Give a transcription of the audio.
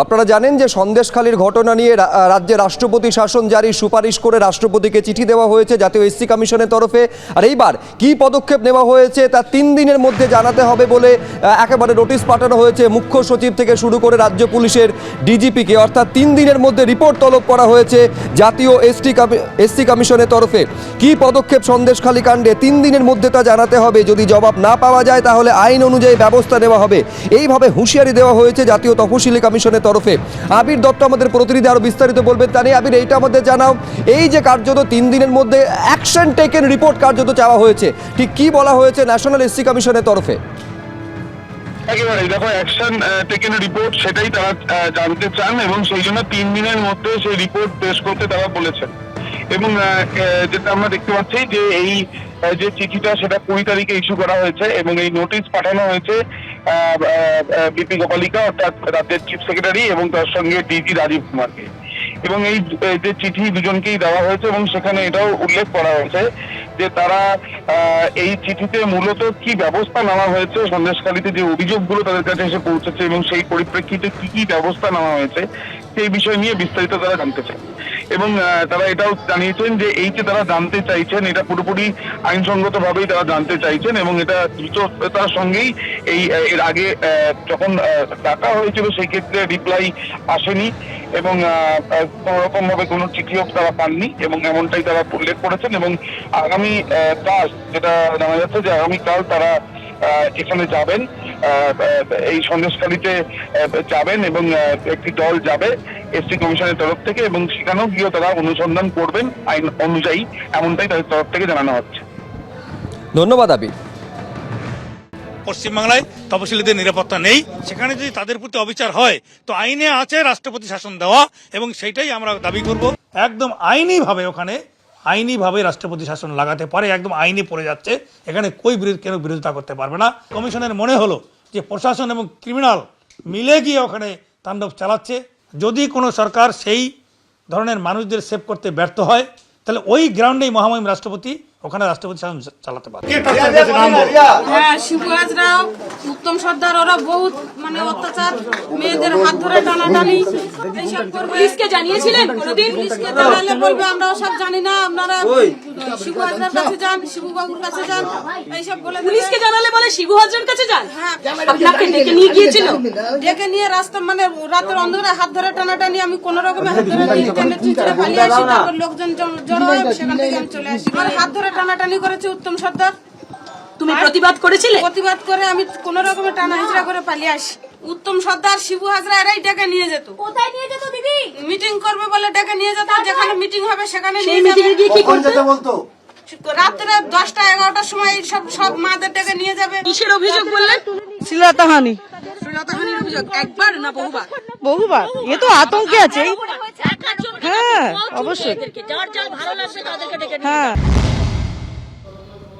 আপনারা জানেন যে সন্দেশখালীর ঘটনা নিয়ে রাজ্যে রাষ্ট্রপতি শাসন জারির সুপারিশ করে রাষ্ট্রপতিকে চিঠি দেওয়া হয়েছে জাতীয় এসসি কমিশনের তরফে। আর এইবার কি পদক্ষেপ নেওয়া হয়েছে তা তিন দিনের মধ্যে জানাতে হবে বলে একেবারে নোটিশ পাঠানো হয়েছে। মুখ্য সচিব থেকে শুরু করে রাজ্য পুলিশের ডিজিপিকে। অর্থাৎ তিন দিনের মধ্যে রিপোর্ট তলব করা হয়েছে জাতীয় এসটি এসসি কমিশনের তরফে। কি পদক্ষেপ সন্দেশখালী কাণ্ডে তিন দিনের মধ্যে তা জানাতে হবে? যদি জবাব না পাওয়া যায় তাহলে আইন অনুযায়ী ব্যবস্থা নেওয়া হবে। এইভাবে হুঁশিয়ারি দেওয়া হয়েছে জাতীয় তফসিলি কমিশনের তরফে। আবির দত্ত আমাদের প্রতিনিধি আরও বিস্তারিত বলবেন। তা নিয়ে আবির, এইটা আমাদের জানাও। এই যে কার্যত তিন দিনের মধ্যে অ্যাকশন টেকেন রিপোর্ট কার্যত চাওয়া হয়েছে। ঠিক কি বলা হয়েছে ন্যাশনাল এসসি কমিশনের তরফে? একেবারে, দেখো অ্যাকশন টেকেন রিপোর্ট সেটাই তারা জানতে চান এবং সেই জন্য তিন দিনের মধ্যে সেই রিপোর্ট পেশ করতে তারা বলেছেন। এবং যেটা আমরা দেখতে পাচ্ছি যে এই যে চিঠিটা সেটা কুড়ি তারিখে ইস্যু করা হয়েছে এবং এই নোটিশ পাঠানো হয়েছে বিপি গোপালিকা, অর্থাৎ রাজ্যের চিফ সেক্রেটারি এবং তার সঙ্গে ডিজি রাজীব কুমারকে। এবং এই যে চিঠি দুজনকেই দেওয়া হয়েছে এবং সেখানে এটাও উল্লেখ করা হয়েছে যে তারা এই চিঠিতে মূলত কি ব্যবস্থা নেওয়া হয়েছে, সন্দেশখালীতে যে অভিযোগগুলো তাদের কাছে এসে পৌঁছেছে এবং সেই পরিপ্রেক্ষিতে কি কি ব্যবস্থা নেওয়া হয়েছে সেই বিষয় নিয়ে বিস্তারিত তারা জানতে চান এবং তারা এটাও জানিয়েছেন যে এই যে তারা জানতে চাইছেন, এটা পুরোপুরি আইনসঙ্গত ভাবেই তারা জানতে চাইছেন এবং এটা দ্রুততার সঙ্গেই এই এর আগে যখন ডাকা হয়েছিল সেই ক্ষেত্রে রিপ্লাই আসেনি এবং কোন রকম ভাবে কোনো চিঠিও তারা পাননি এবং এমনটাই তারা উল্লেখ করেছেন এবং আগামী কাল যেটা জানা যাচ্ছে যে আগামীকাল তারা এখানে যাবেন। এই সন্দেশখালীতে যাবেন এবং একটি দল যাবে এসসি কমিশনের তরফ থেকে এবং সেখানেও গিয়েও তারা অনুসন্ধান করবেন আইন অনুযায়ী। এমনটাই তাদের তরফ থেকে জানানো হচ্ছে। ধন্যবাদ আবির। পশ্চিমবাংলায় তপশিলীদের নিরাপত্তা নেই। সেখানে যদি তাদের প্রতি অবিচার হয় তো আইনে আছে রাষ্ট্রপতি শাসন দেওয়া এবং সেটাই আমরা দাবি করব। একদম আইনিভাবে ওখানে আইনিভাবে রাষ্ট্রপতি শাসন লাগাতে পারে, একদম আইনি পড়ে যাচ্ছে। এখানে কই বিরোধ, কেন বিরোধিতা করতে পারবে না? কমিশনের মনে হলো যে প্রশাসন এবং ক্রিমিনাল মিলে গিয়ে ওখানে তাণ্ডব চালাচ্ছে। যদি কোনো সরকার সেই ধরনের মানুষদের সেভ করতে ব্যর্থ হয়, তাহলে ওই গ্রাউন্ডেই মহামহিম রাষ্ট্রপতি ওখানে রাষ্ট্রপতি শাসন চালাতে পারে। হ্যাঁ শিবু হাজরা উত্তম সর্দার ওরা বহুত মানে অত্যাচার মেয়েদের হাত ধরে টানাটানি এইসব করবে। পুলিশকে জানিয়েছিলেন কোনোদিন? পুলিশকে জানালে বলবে আমরা ওসব জানি না আপনারা শিবু হাজরার কাছে যান শিবু বাবুর কাছে যান এইসব বলে পুলিশকে জানালে বলে শিবু হাজরার কাছে যান? হ্যাঁ। আপনাকে ডেকে নিয়ে গিয়েছিল? ডেকে নিয়ে রাস্তা মানে রাতের অন্ধকারে হাত ধরে টানাটানি আমি কোন রকমে হাত ধরে নিয়ে টেনে চিঁচড়ে পালিয়ে আসি তারপর লোকজন জড়ো হয় সেখান থেকে আমি চলে আসি। আর হাত ধরে টানাটানি করেছে উত্তম সর্দার। তুমি প্রতিবাদ করেছিলে? প্রতিবাদ করে আমি কোন রকমে টানা হিচড়া করে পালিয়ে আসি। উত্তম সর্দার শিবু হাজরা এরাই ডেকে নিয়ে যেত। কোথায় নিয়ে যেত দিদি? মিটিং করবে বলে ডেকে নিয়ে যেত যেখানে মিটিং হবে সেখানে নিয়ে মিটিং এ গিয়ে কি করতে রাত্রে দশটা এগারোটার সময় সব সব মাদের ডেকে নিয়ে যাবে। কিসের অভিযোগ বললেন শ্লীলতাহানি। শ্লীলতাহানির অভিযোগ একবার না বহুবার? বহুবার। এ তো আতঙ্কে আছে। হ্যাঁ অবশ্যই। যার যার ভালো লাগবে তাদেরকে ডেকে হ্যাঁ।